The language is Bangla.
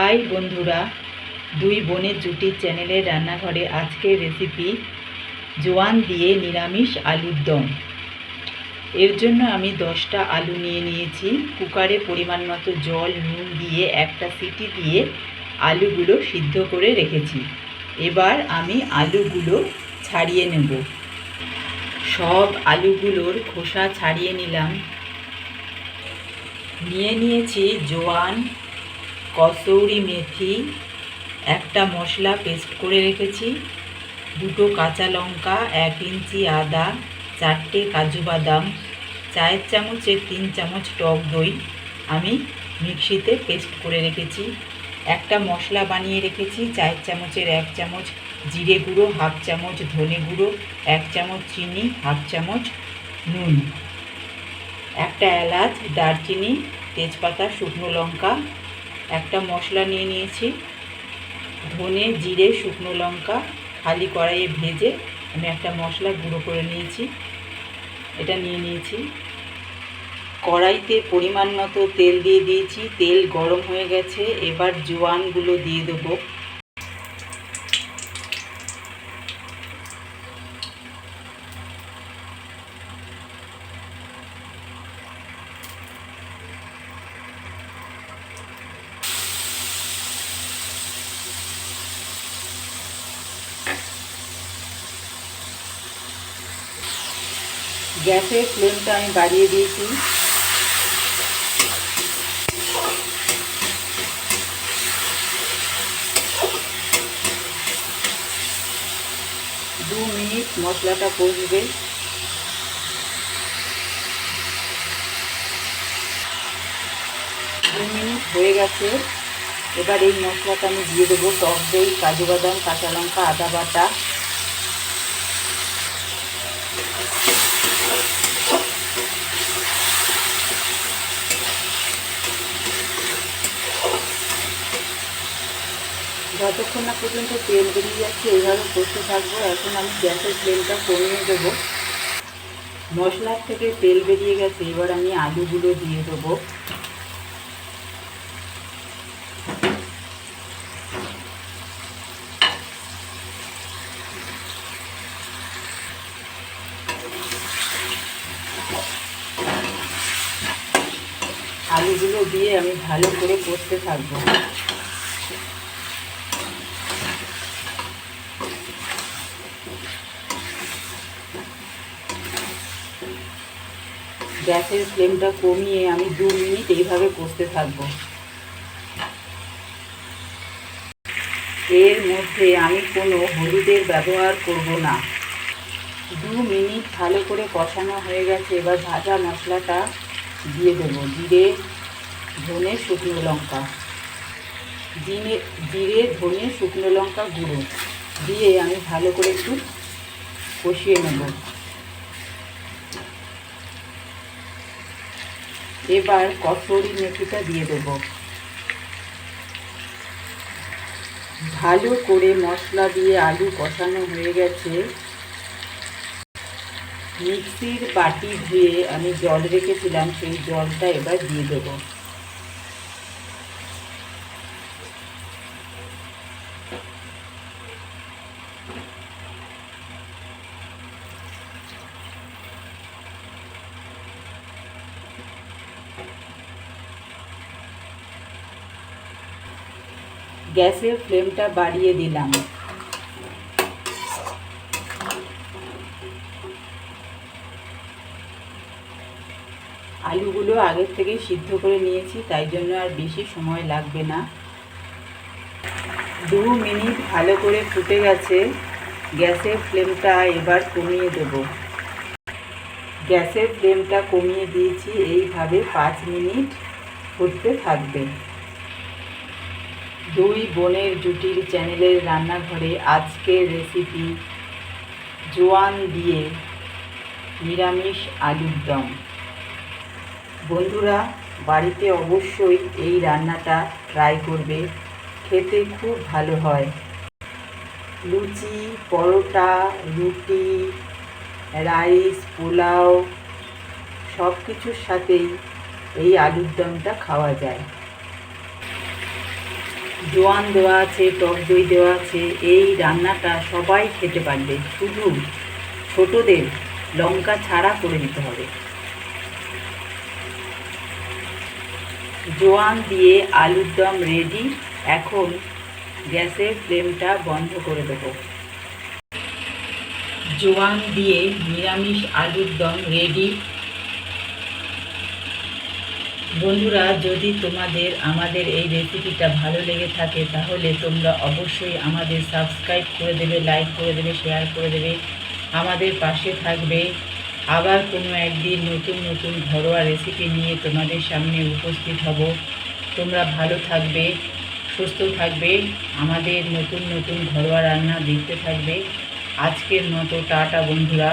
হাই বন্ধুরা, দুই বোনের জুটির চ্যানেলের রান্নাঘরে আজকের রেসিপি জোয়ান দিয়ে নিরামিষ আলুর দম। এর জন্য আমি দশটা আলু নিয়ে নিয়েছি। কুকারে পরিমাণ মতো জল, নুন দিয়ে একটা সিটি দিয়ে আলুগুলো সিদ্ধ করে রেখেছি। এবার আমি আলুগুলো ছাড়িয়ে নেব। সব আলুগুলোর খোসা ছাড়িয়ে নিলাম। নিয়ে নিয়েছি জোয়ান কসৌরি মেথি, একটা মশলা পেস্ট করে রেখেছি, দুটো কাঁচা লঙ্কা, এক ইঞ্চি আদা, চারটে কাজু বাদাম, চায়ের চামচের তিন চামচ টক দই আমি মিক্সিতে পেস্ট করে রেখেছি, একটা মশলা বানিয়ে রেখেছি, চায়ের চামচের এক চামচ জিরে গুঁড়ো, হাফ চামচ ধনে গুঁড়ো, এক চামচ চিনি, হাফ চামচ নুন, একটা এলাচ, দারচিনি, তেজপাতা, শুকনো লঙ্কা একটা মশলা নিয়ে নিয়েছি। ধনে, জিরে, শুকনো লঙ্কা খালি কড়াইয়ে ভেজে আমি একটা মশলা গুঁড়ো করে নিয়েছি। এটা নিয়ে নিয়েছি। কড়াইতে পরিমাণ মতো তেল দিয়ে দিয়েছি। তেল গরম হয়ে গেছে। এবার জোয়ানগুলো দিয়ে দেবো। গ্যাসের ফ্লেমটা আমি বাড়িয়ে দিয়েছি। দু মিনিট মশলাটা কষবে। দু মিনিট হয়ে গেছে। এবার এই মশলাটা আমি দিয়ে দেবো টক দই, কাজু বাদাম, কাঁচা লঙ্কা, আদা বাটা। যতক্ষণ না পর্যন্ত তেল বেরিয়ে যাচ্ছে এইভাবে করতে থাকব। এখন আমি গ্যাসের ফ্লেমটা কমিয়ে দেবো। মশলার থেকে তেল বেরিয়ে গেছে, এবার আমি আলুগুলো দিয়ে দেবো। আলুগুলো দিয়ে আমি ভালো করে কষতে থাকব। গ্যাসের ফ্লেমটা কমিয়ে আমি দু মিনিট এইভাবে কষতে থাকব। এর মধ্যে আমি কোনো হলুদের ব্যবহার করব না। দু মিনিট ভালো করে কষানো হয়ে গেছে, এবার ভাজা মশলাটা দিয়ে দেবো। জিরে, ধনে, শুকনো লঙ্কা। জিরে জিরে, ধনে, শুকনো লঙ্কা গুঁড়ো। দিয়ে আমি ভালো করে একটু কষিয়ে নেব। এবার কসরি মেথিটা দিয়ে দেব। ভালো করে মশলা দিয়ে আলু কষানো হয়ে গেছে। মিক্সির বাটি ধুয়ে আমি জল রেখেছিলাম, সেই জলটা এবার দিয়ে দেব। গ্যাসের ফ্লেমটা বাড়িয়ে দিলাম। আলুগুলো আগের থেকেই সিদ্ধ করে নিয়েছি, তাই জন্য আর বেশি সময় লাগবে না। দু মিনিট ভালো করে ফুটে গেছে, গ্যাসের ফ্লেমটা এবার কমিয়ে দেব। গ্যাসের ফ্লেমটা কমিয়ে দিয়েছি, এইভাবে পাঁচ মিনিট ফুটতে থাকবে। দুই বোনের জুটির চ্যানেলের রান্নাঘরে আজকের রেসিপি, জোয়ান দিয়ে নিরামিষ আলুর দম। বন্ধুরা, বাড়িতে অবশ্যই এই রান্নাটা ট্রাই করবে, খেতে খুব ভালো হয়। লুচি, পরোটা, রুটি রাইস, পোলাও সব কিছুর সাথেই এই আলুর দমটা খাওয়া যায়। জোয়ান দেওয়া আছে, টক দই দেওয়া আছে, এই রান্নাটা সবাই খেতে পারবে। শুধু ছোটদের লঙ্কা ছাড়া করে দিতে হবে। জোয়ান দিয়ে আলুর দম রেডি এখন গ্যাসের ফ্লেমটা বন্ধ করে দেবো। জোয়ান দিয়ে নিরামিষ আলুর দম রেডি বন্ধুরা, যদি তোমাদের, আমাদের এই রেসিপিটা ভালো লেগে থাকে, তাহলে তোমরা অবশ্যই আমাদের সাবস্ক্রাইব করে দেবে লাইক করে দেবে শেয়ার করে দেবে। আমাদের পাশে থাকবে আবার কোনো একদিন নতুন নতুন ঘরোয়া রেসিপি নিয়ে তোমাদের সামনে উপস্থিত হব। তোমরা ভালো থাকবে, সুস্থ থাকবে, আমাদের নতুন নতুন ঘরোয়া রান্না দেখতে থাকবে। আজকের মতো টাটা বন্ধুরা।